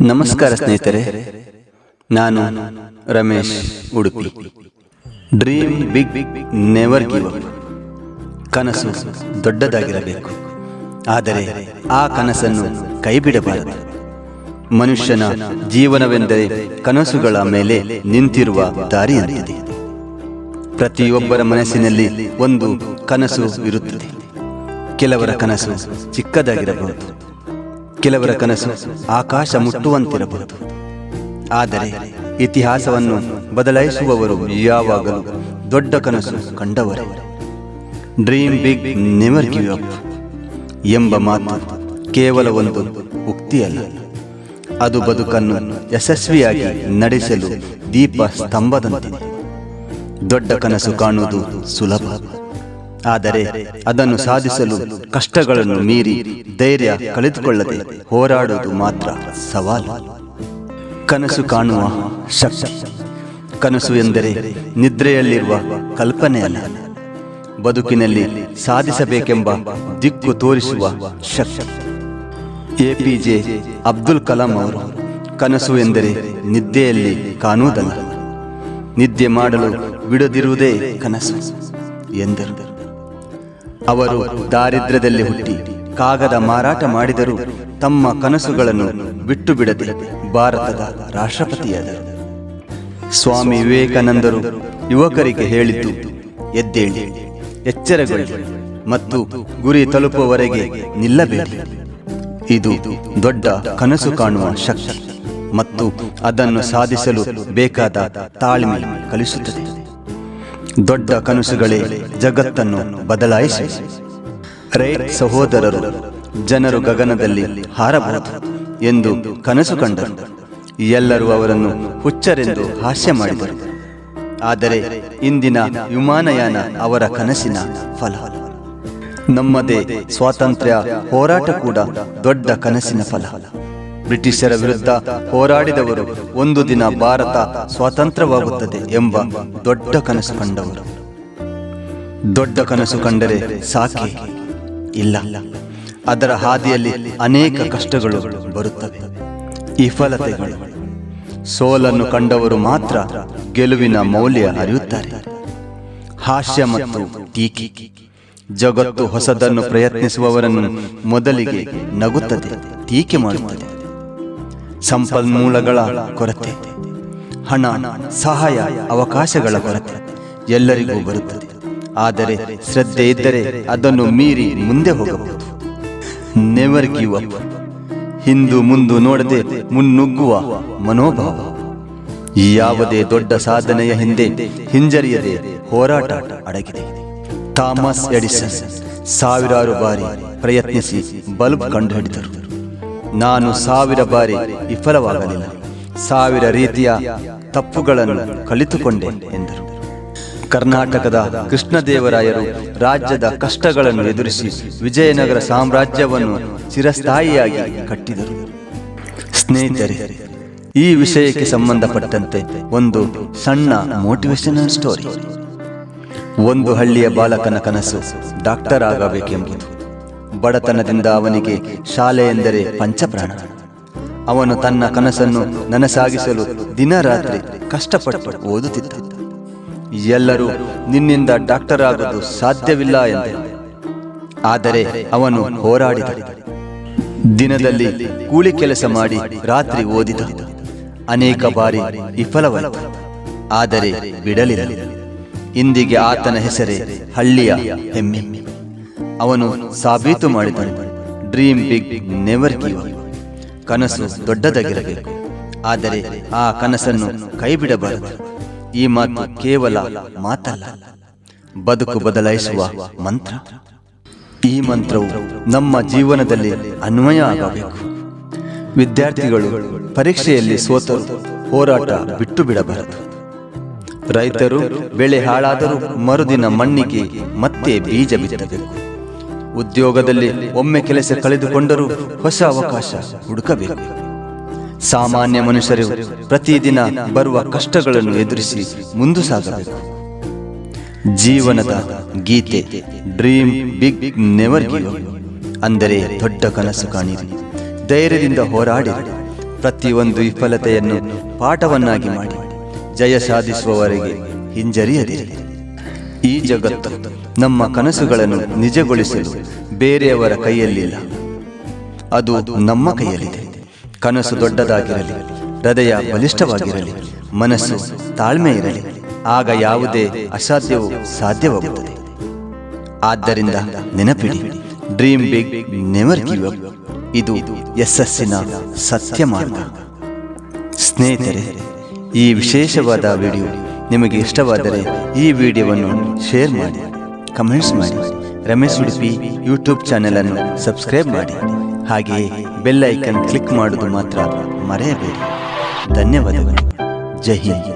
ನಮಸ್ಕಾರ ಸ್ನೇಹಿತರೆ. ನಾನು Ramesh Udupi. Dream big big never give up ಕನಸು ದೊಡ್ಡದಾಗಿರಬೇಕು. ಆದರೆ ಆ ಕನಸನ್ನು ಕೈಬಿಡಬಾರದು. ಮನುಷ್ಯನ ಜೀವನವೆಂದರೆ ಕನಸುಗಳ ಮೇಲೆ ನಿಂತಿರುವ ದಾರಿಯಂತಿದೆ. ಪ್ರತಿಯೊಬ್ಬರ ಮನಸ್ಸಿನಲ್ಲಿ ಒಂದು ಕನಸು ಇರುತ್ತದೆ. ಕೆಲವರ ಕನಸು ಚಿಕ್ಕದಾಗಿರಬಹುದು. ಕೆಲವರ ಕನಸು ಆಕಾಶ ಮುಟ್ಟುವಂತಿರಬಹುದು. ಆದರೆ ಇತಿಹಾಸವನ್ನು ಬದಲಾಯಿಸುವವರು ಯಾವಾಗಲೂ ದೊಡ್ಡ ಕನಸು ಕಂಡವರು. Dream big never give up ಎಂಬ ಮಾತು ಕೇವಲ ಒಂದು ಉಕ್ತಿಯಲ್ಲ. ಅದು ಬದುಕನ್ನು ಯಶಸ್ವಿಯಾಗಿ ನಡೆಸಲು ದೀಪ ಸ್ತಂಭದಂತಿದೆ. ದೊಡ್ಡ ಕನಸು ಕಾಣುವುದು ಸುಲಭ. ಆದರೆ ಅದನ್ನು ಸಾಧಿಸಲು ಕಷ್ಟಗಳನ್ನು ಮೀರಿ ಧೈರ್ಯ ಕಳೆದುಕೊಳ್ಳದೆ ಹೋರಾಡುವುದು ಮಾತ್ರ ಸವಾಲು. ಕನಸು ಕಾಣುವ ಶಕ್ತಿ. ಕನಸು ಎಂದರೆ ನಿದ್ರೆಯಲ್ಲಿರುವ ಕಲ್ಪನೆಯಲ್ಲ. ಬದುಕಿನಲ್ಲಿ ಸಾಧಿಸಬೇಕೆಂಬ ದಿಕ್ಕು ತೋರಿಸುವ ಶಕ್ತಿ. ಎಪಿಜೆ ಅಬ್ದುಲ್ ಕಲಾಂ ಅವರು ಕನಸು ಎಂದರೆ ನಿದ್ದೆಯಲ್ಲಿ ಕಾಣುವುದಲ್ಲ. ನಿದ್ದೆ ಮಾಡಲು ಬಿಡದಿರುವುದೇ ಕನಸು ಎಂದರು. ಅವರು ದಾರಿದ್ರ್ಯದಲ್ಲಿ ಹುಟ್ಟಿ ಕಾಗದ ಮಾರಾಟ ಮಾಡಿದರೂ ತಮ್ಮ ಕನಸುಗಳನ್ನು ಬಿಟ್ಟು ಬಿಡದೆ ಭಾರತದ ರಾಷ್ಟ್ರಪತಿಯಾದರು. ಸ್ವಾಮಿ ವಿವೇಕಾನಂದರು ಯುವಕರಿಗೆ ಹೇಳಿದ್ದು, ಎದ್ದೇಳಿ, ಎಚ್ಚರಗೊಳ್ಳಿ ಮತ್ತು ಗುರಿ ತಲುಪುವವರೆಗೆ ನಿಲ್ಲಬೇಡಿ. ಇದು ದೊಡ್ಡ ಕನಸು ಕಾಣುವ ಶಕ್ತಿ ಮತ್ತು ಅದನ್ನು ಸಾಧಿಸಲು ಬೇಕಾದ ತಾಳ್ಮೆ ಕಲಿಸುತ್ತದೆ. ದೊಡ್ಡ ಕನಸುಗಳೇ ಜಗತ್ತನ್ನು ಬದಲಾಯಿಸಿ. ರೈಟ್ ಸಹೋದರರು, ಜನರು ಗಗನದಲ್ಲಿ ಹಾರಬಹುದು ಎಂದು ಕನಸು ಕಂಡರು. ಎಲ್ಲರೂ ಅವರನ್ನು ಹುಚ್ಚರೆಂದು ಹಾಸ್ಯ ಮಾಡಿದರು. ಆದರೆ ಇಂದಿನ ವಿಮಾನಯಾನ ಅವರ ಕನಸಿನ ಫಲ. ನಮ್ಮದೇ ಸ್ವಾತಂತ್ರ್ಯ ಹೋರಾಟ ಕೂಡ ದೊಡ್ಡ ಕನಸಿನ ಫಲ. ಬ್ರಿಟಿಷರ ವಿರುದ್ಧ ಹೋರಾಡಿದವರು ಒಂದು ದಿನ ಭಾರತ ಸ್ವತಂತ್ರವಾಗುತ್ತದೆ ಎಂಬ ದೊಡ್ಡ ಕನಸು ಕಂಡವರು. ದೊಡ್ಡ ಕನಸು ಕಂಡರೆ ಸಾಕೆ? ಇಲ್ಲ. ಅದರ ಹಾದಿಯಲ್ಲಿ ಅನೇಕ ಕಷ್ಟಗಳು ಬರುತ್ತವೆ. ವಿಫಲತೆಗಳು ಸೋಲನ್ನು ಕಂಡವರು ಮಾತ್ರ ಗೆಲುವಿನ ಮೌಲ್ಯ ಅರಿಯುತ್ತಾರೆ. ಹಾಸ್ಯ ಮತ್ತು ಟೀಕೆ. ಜಗತ್ತು ಹೊಸದನ್ನು ಪ್ರಯತ್ನಿಸುವವರನ್ನು ಮೊದಲಿಗೆ ನಗುತ್ತದೆ, ಟೀಕೆ ಮಾಡುತ್ತದೆ. ಸಂಪನ್ಮೂಲಗಳ ಕೊರತೆ. ಹಣ, ಸಹಾಯ, ಅವಕಾಶಗಳ ಕೊರತೆ ಎಲ್ಲರಿಗೂ ಬರುತ್ತದೆ. ಆದರೆ ಶ್ರದ್ಧೆ ಇದ್ದರೆ ಅದನ್ನು ಮೀರಿ ಮುಂದೆ ಹೋಗಬಹುದು. ನೆವರ್ ಗಿವ್ ಅಪ್ ಹಿಂದು ಮುಂದು ನೋಡದೆ ಮುನ್ನುಗ್ಗುವ ಮನೋಭಾವ. ಯಾವುದೇ ದೊಡ್ಡ ಸಾಧನೆಯ ಹಿಂದೆ ಹಿಂಜರಿಯದೆ ಹೋರಾಟ ಅಡಗಿದೆ. ಥಾಮಸ್ ಎಡಿಸನ್ ಸಾವಿರಾರು ಬಾರಿ ಪ್ರಯತ್ನಿಸಿ ಬಲ್ಬ್ ಕಂಡುಹಿಡಿದರು. ನಾನು ಸಾವಿರ ಬಾರಿ ವಿಫಲವಾಗಲಿಲ್ಲ. ಸಾವಿರ ರೀತಿಯ ತಪ್ಪುಗಳನ್ನು ಕಲಿತುಕೊಂಡೆ ಎಂದರು. ಕರ್ನಾಟಕದ ಕೃಷ್ಣದೇವರಾಯರು ರಾಜ್ಯದ ಕಷ್ಟಗಳನ್ನು ಎದುರಿಸಿ ವಿಜಯನಗರ ಸಾಮ್ರಾಜ್ಯವನ್ನು ಚಿರಸ್ಥಾಯಿಯಾಗಿ ಕಟ್ಟಿದರು. ಸ್ನೇಹಿತರೆ, ಈ ವಿಷಯಕ್ಕೆ ಸಂಬಂಧಪಟ್ಟಂತೆ ಒಂದು ಸಣ್ಣ ಮೋಟಿವೇಶನಲ್ ಸ್ಟೋರಿ ಒಂದು ಹಳ್ಳಿಯ ಬಾಲಕನ ಕನಸು ಡಾಕ್ಟರ್ ಆಗಬೇಕೆಂಬುದು. ಬಡತನದಿಂದ ಅವನಿಗೆ ಶಾಲೆ ಎಂದರೆ ಪಂಚಪ್ರಾಣ. ಅವನು ತನ್ನ ಕನಸನ್ನು ನನಸಾಗಿಸಲು ದಿನ ರಾತ್ರಿ ಕಷ್ಟಪಟ್ಟು ಓದುತ್ತಿದ್ದ. ಎಲ್ಲರೂ ನಿನ್ನಿಂದ ಡಾಕ್ಟರ್ ಆಗೋದು ಸಾಧ್ಯವಿಲ್ಲ ಎಂದರು. ಆದರೆ ಅವನು ಹೋರಾಡಿದ ದಿನದಲ್ಲಿ ಕೂಲಿ ಕೆಲಸ ಮಾಡಿ ರಾತ್ರಿ ಓದಿದ ಅನೇಕ ಬಾರಿ ವಿಫಲವಾಯಿತು. ಆದರೆ ಬಿಡಲಿರಲಿಲ್ಲ ಇಂದಿಗೆ ಆತನ ಹೆಸರೇ ಹಳ್ಳಿಯ ಹೆಮ್ಮೆ. ಅವನು ಸಾಬೀತು ಮಾಡಿದನು. ಡ್ರೀಮ್ ಬಿಗ್ ನೆವರ್ ಗಿವ್ ಕನಸು ದೊಡ್ಡದಾಗಿರಬೇಕು. ಆದರೆ ಆ ಕನಸನ್ನು ಕೈಬಿಡಬಾರದು. ಈ ಮಾತು ಕೇವಲ ಮಾತಲ್ಲ. ಬದುಕು ಬದಲಾಯಿಸುವ ಮಂತ್ರ. ಈ ಮಂತ್ರವು ನಮ್ಮ ಜೀವನದಲ್ಲಿ ಅನ್ವಯ ಆಗಬೇಕು. ವಿದ್ಯಾರ್ಥಿಗಳು ಪರೀಕ್ಷೆಯಲ್ಲಿ ಸೋತರು ಹೋರಾಟ ಬಿಟ್ಟು ಬಿಡಬಾರದು. ರೈತರು, ಬೆಳೆ ಹಾಳಾದರೂ ಮರುದಿನ ಮಣ್ಣಿಗೆ ಮತ್ತೆ ಬೀಜ ಬಿತ್ತಬೇಕು. ಉದ್ಯೋಗದಲ್ಲಿ ಒಮ್ಮೆ ಕೆಲಸ ಕಳೆದುಕೊಂಡರೂ ಹೊಸ ಅವಕಾಶ ಹುಡುಕಬೇಕು. ಸಾಮಾನ್ಯ ಮನುಷ್ಯರು ಪ್ರತಿದಿನ ಬರುವ ಕಷ್ಟಗಳನ್ನು ಎದುರಿಸಿ ಮುಂದೆ ಸಾಗಬೇಕು. ಜೀವನದ ಗೀತೆ, ಡ್ರೀಮ್ ಬಿಗ್ ನೆವರ್ ಗಿವ್. ಅಂದರೆ ದೊಡ್ಡ ಕನಸು ಕಾಣಿರಿ, ಧೈರ್ಯದಿಂದ ಹೋರಾಡಿ ಪ್ರತಿಯೊಂದು ವಿಫಲತೆಯನ್ನು ಪಾಠವನ್ನಾಗಿ ಮಾಡಿ, ಜಯ ಸಾಧಿಸುವವರೆಗೆ ಹಿಂಜರಿಯದಿರಿ. ಈ ಜಗತ್ತು ನಮ್ಮ ಕನಸುಗಳನ್ನು ನಿಜಗೊಳಿಸಲು ಬೇರೆಯವರ ಕೈಯಲ್ಲಿಲ್ಲ. ಅದು ನಮ್ಮ ಕೈಯಲ್ಲಿದೆ. ಕನಸು ದೊಡ್ಡದಾಗಿರಲಿ, ಹೃದಯ ಬಲಿಷ್ಠವಾಗಿರಲಿ, ಮನಸ್ಸು ತಾಳ್ಮೆ ಇರಲಿ, ಆಗ ಯಾವುದೇ ಅಸಾಧ್ಯವೂ ಸಾಧ್ಯವಾಗುತ್ತದೆ. ಆದ್ದರಿಂದ ನೆನಪಿಡಿ, dream big never give up. ಇದು ಯಶಸ್ಸಿನ ಸತ್ಯ ಮಾರ್ಗ ಸ್ನೇಹಿತರೆ, ಈ ವಿಶೇಷವಾದ ವಿಡಿಯೋ ನಿಮಗೆ ಇಷ್ಟವಾದರೆ ಈ ವಿಡಿಯೋವನ್ನು ಶೇರ್ ಮಾಡಿ, ಕಮೆಂಟ್ಸ್ ಮಾಡಿ. ರಮೇಶ್ ಉಡುಪಿ ಯೂಟ್ಯೂಬ್ ಚಾನೆಲ್ ಅನ್ನು ಸಬ್ಸ್ಕ್ರೈಬ್ ಮಾಡಿ. ಹಾಗೆಯೇ ಬೆಲ್ ಐಕನ್ ಕ್ಲಿಕ್ ಮಾಡುವುದು ಮಾತ್ರ ಮರೆಯಬೇಡಿ. ಧನ್ಯವಾದಗಳು. ಜೈ ಹಿಂದ್.